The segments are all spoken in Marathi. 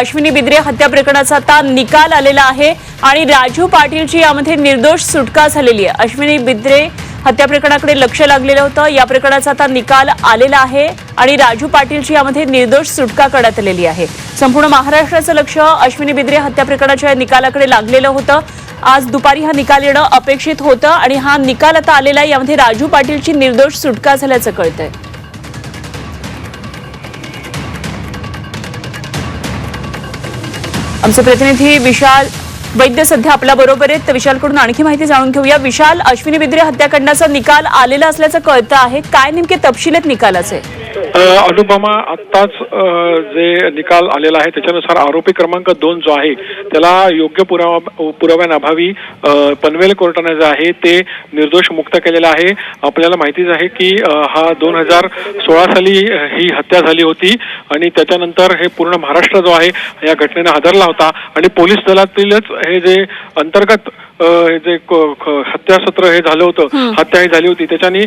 अश्विनी बिद्रे हत्या प्रकरणाचा आता निकाल आलेला आहे आणि राजू पाटीलची यामध्ये निर्दोष सुटका झालेली आहे. अश्विनी बिद्रे हत्या प्रकरणाकडे लक्ष लागलेलं होतं. या प्रकरणाचा आता निकाल आलेला आहे आणि राजू पाटीलची यामध्ये निर्दोष सुटका करण्यात आलेली आहे. संपूर्ण महाराष्ट्राचं लक्ष अश्विनी बिद्रे हत्या प्रकरणाच्या निकालाकडे लागलेलं होतं. आज दुपारी हा निकाल येणं अपेक्षित होतं आणि हा निकाल आता आलेला आहे. यामध्ये राजू पाटीलची निर्दोष सुटका झाल्याचं कळतंय. आमचे प्रतिनिधी विशाल वैद्य सध्या आपल्या बरोबर आहेत. तर विशालकडून आणखी माहिती जाणून घेऊया. विशाल अश्विनी बिद्रे हत्याकांडाचा निकाल आलेला असल्याचं कळतं आहे. काय नेमके तपशील आहेत निकालाचे? अनुपमा आत्ताच जे निकाल आलेला आहे त्याच्यानुसार आरोपी क्रमांक दोन जो आहे त्याला योग्य पुरावा पुराव्याअभावी पनवेल कोर्टाने जे आहे ते निर्दोष मुक्त केलेलं आहे. आपल्याला माहितीच आहे की हा दोन हजार सोळा साली ही हत्या झाली होती. आणि त्याच्यानंतर हे पूर्ण महाराष्ट्र जो आहे या घटनेनं हादरला होता. आणि पोलीस दलातीलच हे जे अंतर्गत जे हत्यासत्र हे झालं होतं हत्या ही झाली होती. त्याच्यानी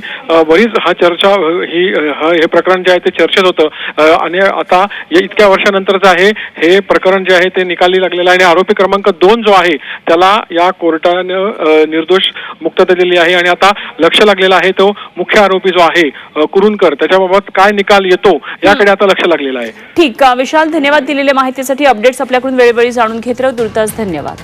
बरीच हा चर्चा ही ह- प्रकरण जे आहे ते चर्चेत होतं. आणि आता या इतक्या वर्षानंतरचं आहे हे प्रकरण जे आहे ते निकाली लागलेलं आहे. आणि आरोपी क्रमांक दोन जो आहे त्याला या कोर्टानं निर्दोष मुक्तता दिली आहे. आणि आता लक्ष लागलेलं आहे तो मुख्य आरोपी जो आहे अ, कुरुणकर त्याच्याबाबत काय निकाल येतो याकडे आता लक्ष लागलेलं आहे. ठीक विशाल धन्यवाद दिलेल्या माहितीसाठी. अपडेट्स आपल्याकडून वेळोवेळी जाणून घेत राहू. तुर्तास धन्यवाद.